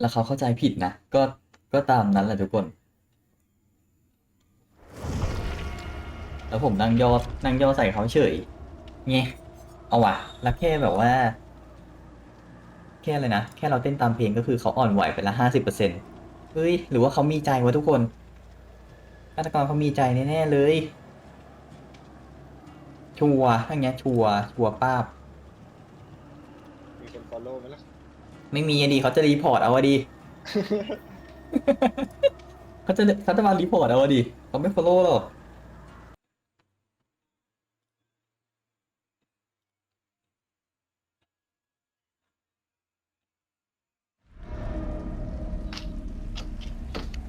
แล้วเขาเข้าใจผิดนะ ก็ก็ตามนั้นแหละทุกคน แล้วผมนั่งย่อนั่งย่อใส่เขาเฉยเงี้ยเอาว่ะแล้วแค่แบบว่า แค่อะไรนะ แค่เราเต้นตามเพลงก็คือเขาอ่อนไหวไปละห้าสิบเปอร์เซ็นต์เฮ้ย หรือว่าเขามีใจวะทุกคนฆาตกรเขามีใจแน่ๆเลย ชัวร์ทั้งเนี้ยชัวร์ชัวร์ป้าบมีคน follow ไหมล่ะ ไม่มีอะดีเขาจะรีพอร์ตเอาอะดี เขาจะเขาจะมารีพอร์ตเอาอะดีเขาไม่ follow หรอก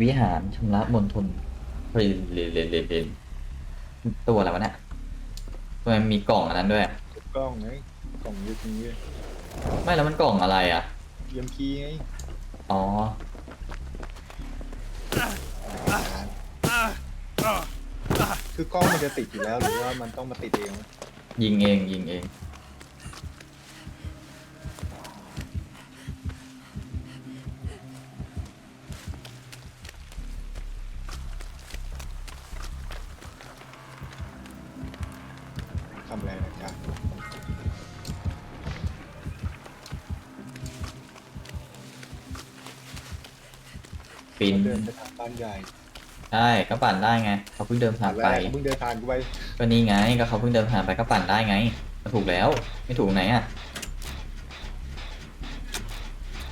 วิหารชำระมณฑลเฮ้ยเรนเรนเรนเรนตัวอะไรวะเนี่ยทำไมมีกล่องอันนั้นด้วยถูกกล้องไงกล่องยุคนี้ไม่แล้วมันกล่องอะไรอะ เยี่ยมคีไงอ๋อคือกล้องมันจะติดอยู่แล้วหรือว่ามันต้องมาติดเองวะยิงเองยิงเอง ทำอะไรนะจ๊ะ ปิน เดินไปทางบ้านใหญ่ใช่ก็ปั่นได้ไง เขาเพิ่งเดินผ่านแรไปกเพิ่งเดินผ่านกูไปก็นี่ไงก็เขาเพิ่งเดินผ่านไปก็ปั่นได้ไงก็ถูกแล้ว ไม่ถูกไหนอะ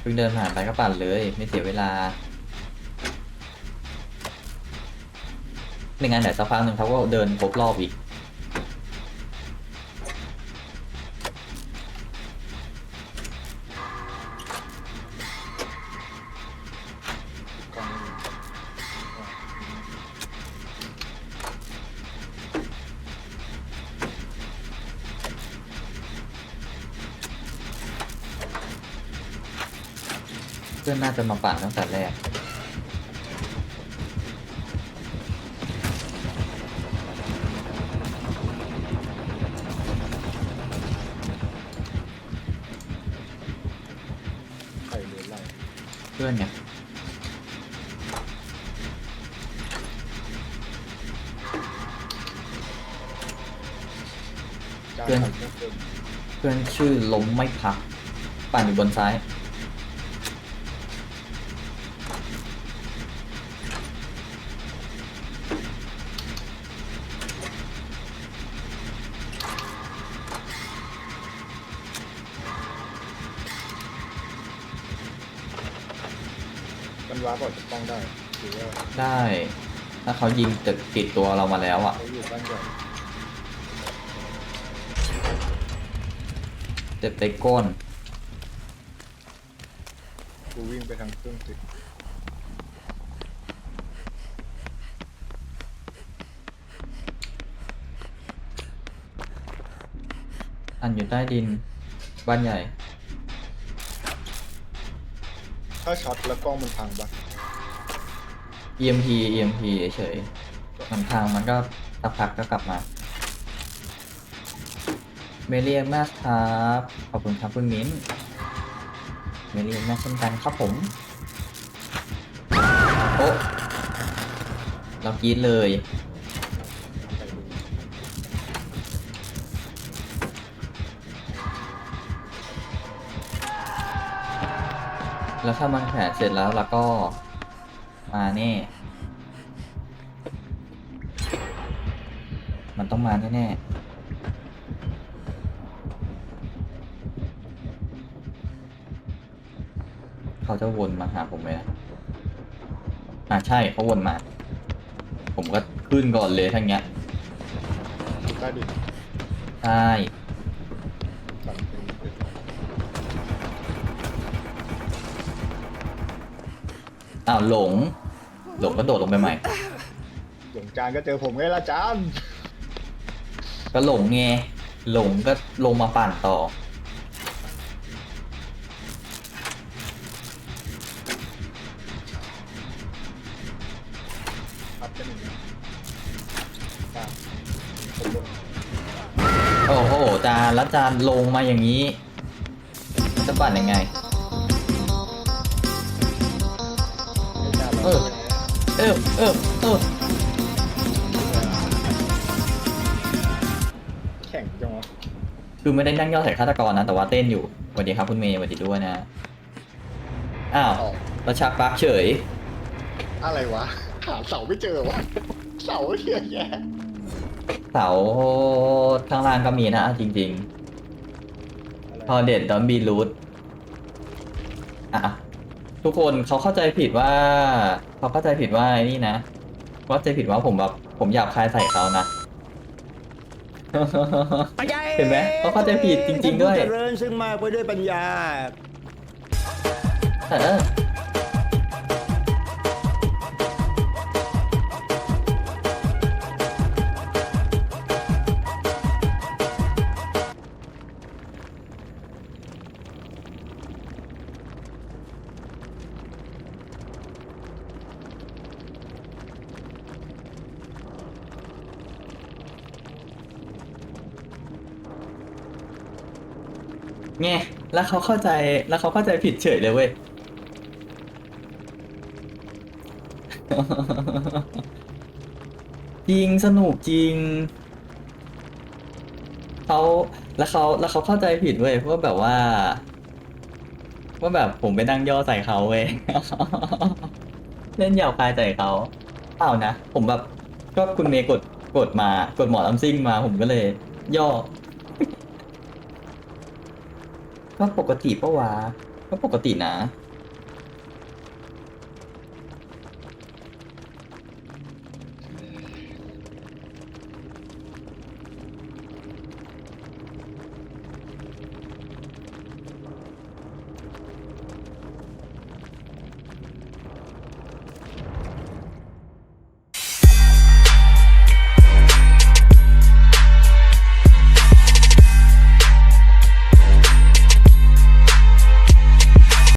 เพิ่งเดินผ่านไปก็ปั่นเลย ไม่เสียเวลาไม่งั้นเดี๋ยวสักพักหนึ่งเขาก็เดินครบรอบอีกก พื่อนน่าจะมาปั่นตั้งแต่แรกไข่เหลือไหลเพื่อนไงจ้าเพื่อนไข่เพิ่มเติมเพื่อนชื่อล้มไม่พัก ปั่นอยู่บนซ้าย ว้าร์ปออกจากกล้องได้หรือว่าได้ ถ้าเขายิงจะติดตัวเรามาแล้วอะ เขาอยู่บ้านใหญ่เจ็บไปก้น กูวิ่งไปทางเครื่องติดอันอยู่ใต้ดิน บ้านใหญ่ ถ้าช็อตแล้วกล้องมันพังปะ EMP EMP เฉยๆมันทางมันก็สักพักก็กลับมา เมเรียมากครับ ขอบคุณครับคุณมิ้น เมเรียมากเช่นกันครับผม โอ้เรากรีดเลย แล้วถ้ามันแผลเสร็จแล้วแล้วก็ มาแน่มันต้องมาแน่ๆเขาจะวนมาหาผมไหมนะอ่าใช่เขาวนมา ผมก็ขึ้นก่อนเลยทั้งเนี้ยใต้ดินใช่ อ้าวหลง หลงก็โดดลงไปใหม่ หลงจานก็เจอผมไงล่ะจานก็หลงไงหลงก็ลงมาปั่นต่อ ครับเป็นอย่างนี้จานผมลงโอ้โหจานแล้วจานลงมาอย่างนี้ จะปั่นยังไง เออ เออ เออ เออ แข่งจังวะคือไม่ได้นั่งย่อใส่ฆาตกรนะ แต่ว่าเต้นอยู่สวัสดีครับคุณเมย์สวัสดีด้วยนะ อ้าวอ๋อแล้วชักปักเฉย อะไรวะ หาเสาไม่เจอวะ เสาเฮียแย่เสาข้างล่างก็มีนะจริง ๆ พอเด็ดดอนบีรูทอะ ทุกคนเขาเข้าใจผิดว่า เขาเข้าใจผิดว่าไอ้นี่นะเข้าใจผิดว่าผมแบบผมอยากคายใส่เขานะ เห็นไหมเขาเข้าใจผิดจริง ๆ ด้วยท่านผู้เจริญซึ่งมากไปด้วยปัญญา เออ ไงแล้วเขาเข้าใจแล้วเขาเข้าใจผิดเฉยเลยเว้ย จริงสนุกจริงเขาแล้วเขาแล้วเขาเข้าใจผิดเว้ยเพราะว่าแบบว่า ว่าแบบผมไปนั่งย่อใส่เขาเว้ย เล่นยาวคายใส่เขาเปล่านะ ผมแบบก็คุณเมย์กดกดมากดหมอลำซิ่งมาผมก็เลย ย่อ ก็ปกติปะวะก็ปกตินะ